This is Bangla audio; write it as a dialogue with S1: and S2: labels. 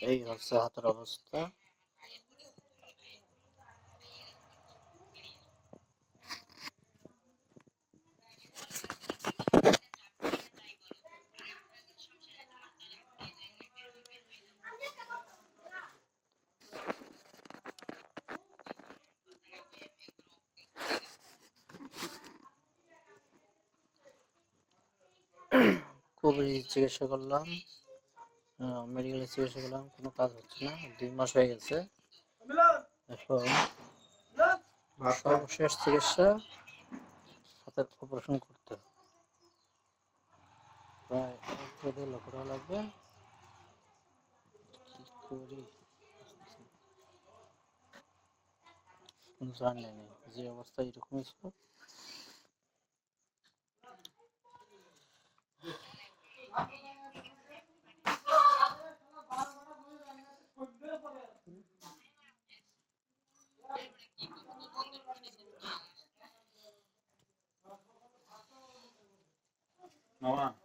S1: এই হচ্ছে হাতের অবস্থা খুবই চিকিৎসা করলাম মেডিকেলে চিকিৎসা করলাম, কোনো কাজ হচ্ছে না, দুই মাস হয়ে গেছে। এখন সর্বশেষ চিকিৎসা অপারেশন করতে প্রায় লাগবে। জানি যে অবস্থা এরকমই ছিল।
S2: Apa.